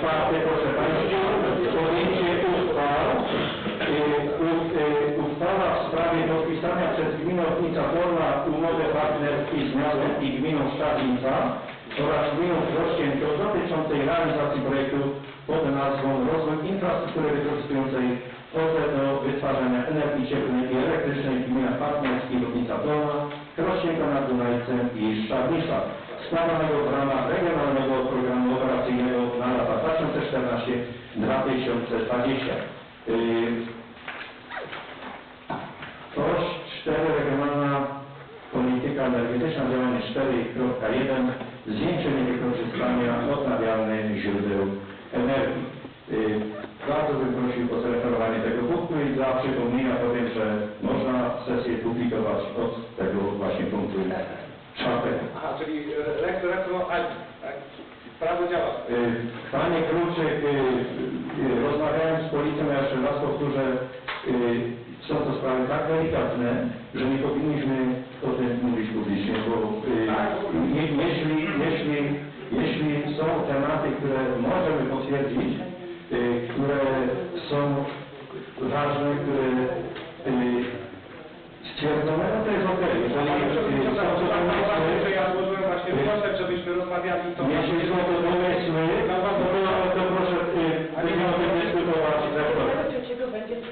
czwarte, proszę Państwa, podjęcie uchwał. Uchwała w sprawie podpisania przez gminę Ochnica Dolna umowy partnerskiej z miastem i gminą Szczawnica oraz gminą Krościenko dotyczącej realizacji projektu pod nazwą Rozwój infrastruktury wykorzystującej wodę do wytwarzania energii cieplnej i elektrycznej w gminach partnerskich Ochnica Dolna, Krościenko nad Dunajcem i Szczawnica składanego w ramach Regionalnego Programu Operacyjnego na lata 2014-2020. Yy, Toż 4 Regionalna Polityka Energetyczna działanie 4.1 Zwiększenie wykorzystania odnawialnych źródeł energii. Yy, Bardzo bym prosił o zreferowanie tego punktu i dla przypomnienia powiem, że można sesję publikować od tego właśnie punktu czwartego. Aha, czyli retro, tak? Prawo działa. Y, Panie Kruczyk, y, rozmawiałem z policją, ja jeszcze raz powtórzę, y, są to sprawy tak delikatne, że nie powinniśmy o tym mówić publicznie, bo y, je- jeśli, jeśli, jeśli są tematy, które możemy potwierdzić, które są ważne, które y, stwierdzone, no to jest okej. Jeżeli y, są to Zauważyłem, że pomysły, ja złożyłem właśnie wniosek, żebyśmy rozmawiali to... jeśli są to pomysły, no to, to proszę y, nie o tym dyskutować i tak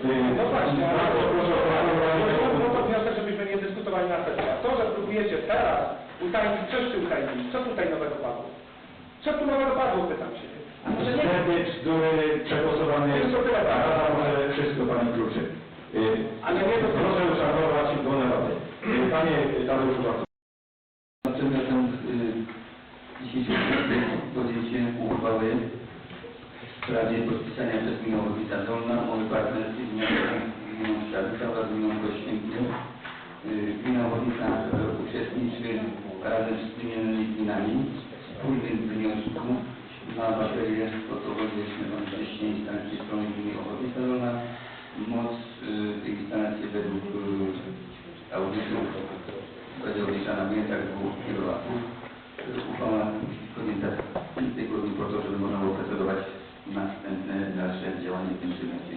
Y, No właśnie, Bardzo proszę o no to wniosek, żebyśmy nie dyskutowali na sesji. To, że próbujecie teraz utajnić, coście utajnili, co tutaj nowego padło? Co tu nowego padło, pytam się. Wtedy bzdury przegłosowane jest tak. Rada może wszystko Pani Kruczy. Y, Ale nie to- Proszę uszanować rady. Y, Panie Tadeuszu bardzo. Dzisiejszy podjęcie uchwały w sprawie podpisania przez gminę Łowica Dolna umowy partnerskiej z gminą Szczawica oraz gminą Gościęgnie. Y, Gmina e, uczestniczy razem z innymi gminami w wspólnym wniosku na baterię fotowoltaiczną wcześniej instalacji strony gminy Łowica Dolna. Moc y, tej instalacji według y, audytu będzie obliczana w granicach 2 kW. Uchwała podjęta w tym tygodniu po to, żeby można było procedować następne dalsze działanie w tym przedmiocie.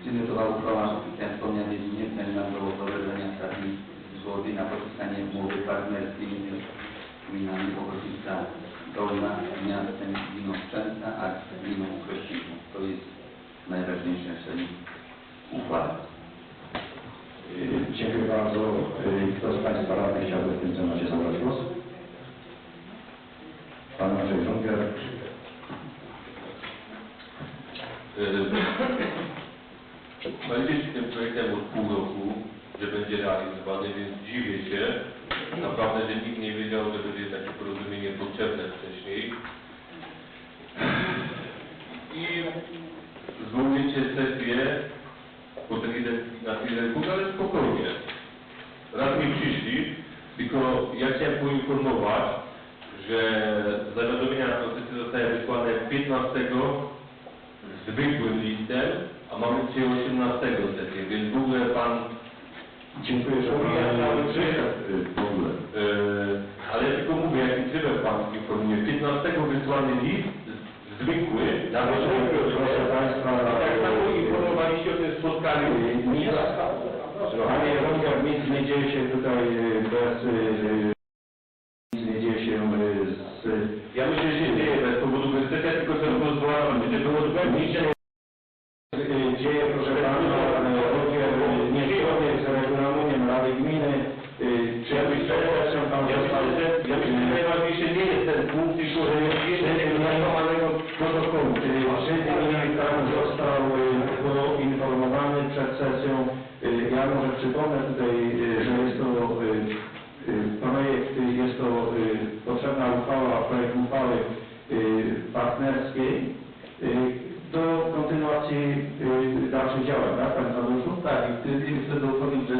Przedmiotowa uchwała, jak wspomniane, jest niezbędna do wprowadzenia stacji zgody na podpisanie umowy partnerskiej między gminami Ochotnica Dolna, miastem gminą Szczęsna, a gminą Kościną. To jest najważniejsze w tej uchwale. Y, Dziękuję bardzo. Y, Kto z Państwa radnych chciałby w tym temacie zabrać głos? Pan Andrzej Żonger. Paliście się tym projektem od pół roku, że będzie realizowany, więc dziwię się naprawdę, że nikt nie wiedział, że będzie takie porozumienie potrzebne wcześniej. I sesję po 17 zwykłym listem, a mamy dzisiaj 18 sesję, więc w ogóle Pan... Dziękuję, że Pan cały przekaz y, w ogóle. Y, ale tylko mówię, jaki trybem Pan informuje. 15 wysłany list, zwykły, nawet zwykły, proszę Państwa... Tak, tak samo informowaliście o tym spotkaniu. Nic, Panie Jeronika, nic nie się tutaj y, bez... się y, dzieje, proszę Pana, y, Żonger, y, niezgodnie z regulaminem Rady Gminy. y, Czy Pan Ja został... myślę, że, ja myślę, że najważniejsze nie jest ten punkt, tylko że jest Czy zajmowanego protokołu, czy pan został y, poinformowany przed sesją? Y, Ja może przypomnę tutaj, że jest to projekt, jest to potrzebna uchwała, projekt uchwały partnerskiej y, do kontynuacji y, dalszych działań, tak Panie Tadeuszu? Tak, i wtedy, wtedy powiem, że,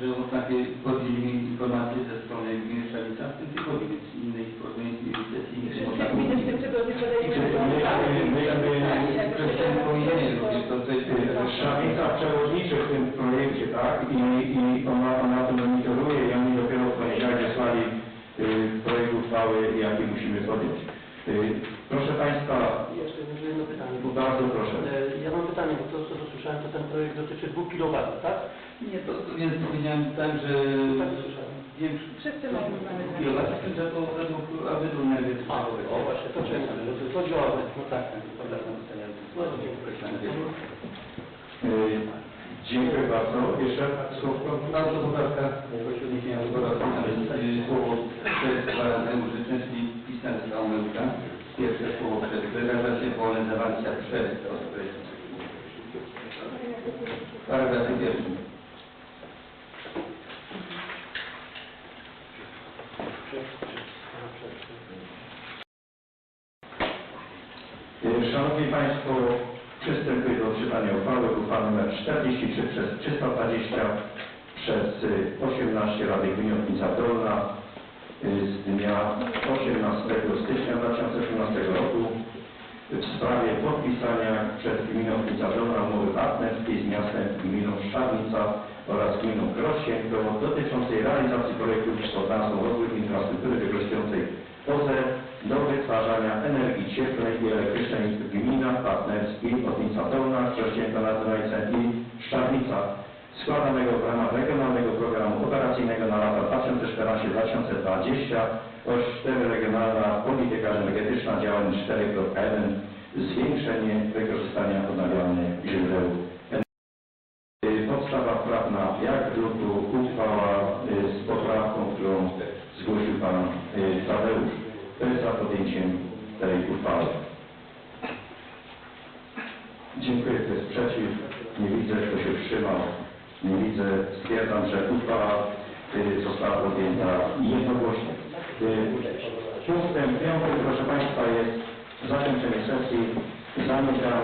że takie podjęli informacje ze strony gminy Szczawica w tym tygodniu, więc innej formie sesji nie można powiedzieć. my- my- my- Wcześniej powinienem robić to, Szafica przewodniczy w tym projekcie, tak? I, i ona, ona to monitoruje i oni dopiero w poniedziałek wysłali y, projekt uchwały, jaki musimy podjąć. Y, proszę Państwa, słyszałem, to ten projekt dotyczy 2 kW, tak? Nie, to, więc powiedziałem tak, że Tak słyszałem. większość Wszyscy mają z tym, że to według audytu A, energetycznego. o właśnie, to czekam, że to audit. No tak, tak, no, to ja- no, dziękuję. Y, Dziękuję bardzo. Jeszcze słówko? Bardzo poprawka jakoś odniesienia do y, słowo przez dwa razy użyte, czyli pisane z omyłka. Wolę zawarcia przez to określenie. Paragrafie pierwszym. Y, Szanowni Państwo, przystępuję do czytania uchwały, uchwały nr 43 przez 320 przez y, 18 Rady Gminy Dolna y, z dnia 18 stycznia 2018 roku w sprawie podpisania przez Gminę Dolna umowy partnerskiej z miastem gminą Szczarnica oraz gminą Krosienko dotyczącej realizacji projektów pod nazwą Rozwój Infrastruktury wykorzystującej OZE do wytwarzania energii cieplnej i elektrycznej w gminach partnerskich Otnica Dolna, Krosienko Nadzorajce i Szczarnica składanego w ramach Regionalnego Programu Operacyjnego na lata 2014-2020 oraz 4 Regionalna Polityka Energetyczna działań 4.1 Zwiększenie wykorzystania odnawialnych źródeł energii. Podstawa prawna jak w druku uchwała y, z poprawką, którą zgłosił Pan y, Tadeusz. Kto jest za podjęciem tej uchwały? Dziękuję. Kto jest przeciw? Nie widzę. Kto się wstrzymał? Nie widzę. Stwierdzam, że uchwała y, została podjęta jednogłośnie. Punktem piątym, proszę Państwa, jest zakończenie sesji. Zamykam,